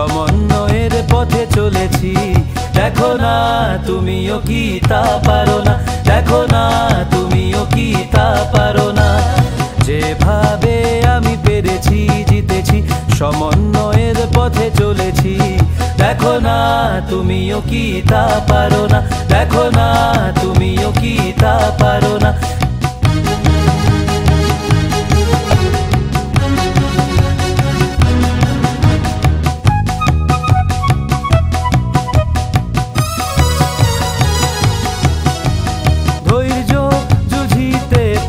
সমন্বয়ের পথে চলেছি। দেখো না তুমিও কি তা পারো না। দেখো না তুমিও কি তা পারো না। যেভাবে আমি পেরেছি, জিতেছি, সমন্বয়ের পথে চলেছি। দেখো না তুমিও কি তা পারো না।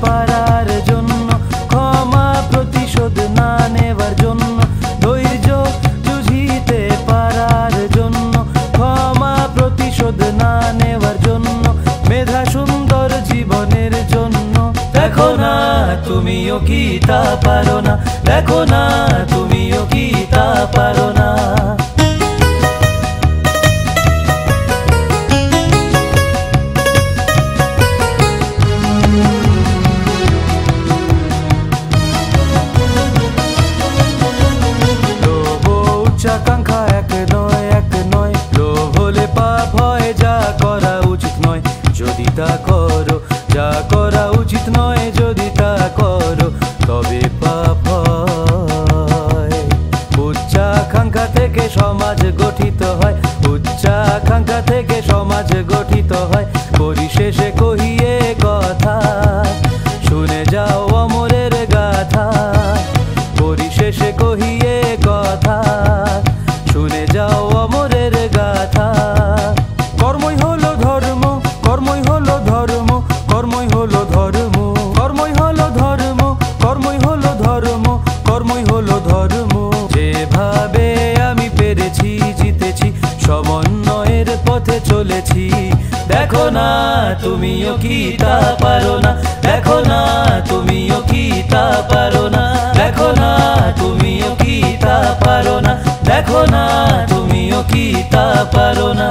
পারার জন্য, ক্ষমা প্রতিশোধ না নেবার জন্য, ধৈর্য জুঝিতে পারার জন্য, ক্ষমা প্রতিশোধ না নেবার জন্য, মেধা সুন্দর জীবনের জন্য। দেখো না, তুমিও কি তা পারো না, দেখো না উচ্চাকাঙ্ক্ষা এক নয় এক নয়। লোভ হলে পাপ হয়, যা করা উচিত নয়। যদি তা করো, যা করা উচিত নয়, যদি তা করো, তবে পাপ হয়। উচ্চাকাঙ্ক্ষা থেকে সমাজ গঠিত হয়। উচ্চাকাঙ্ক্ষা থেকে সমাজ গঠিত হয়। পরিশেষে কহিয়ে কথা ধর্ম, কর্মই হলো ধর্ম। কর্মই হলো ধর্ম, কর্মই হলো ধর্ম, কর্মই হলো ধর্ম। যেভাবে আমি পেরেছি, জিতেছি, সমন্বয়ের পথে চলেছি। দেখো না তুমিও কি তা পারো না। দেখো না তুমিও কি তা পারো না। দেখো না তুমিও কি তা পারো না। দেখো না তুমিও কি তা পারো না।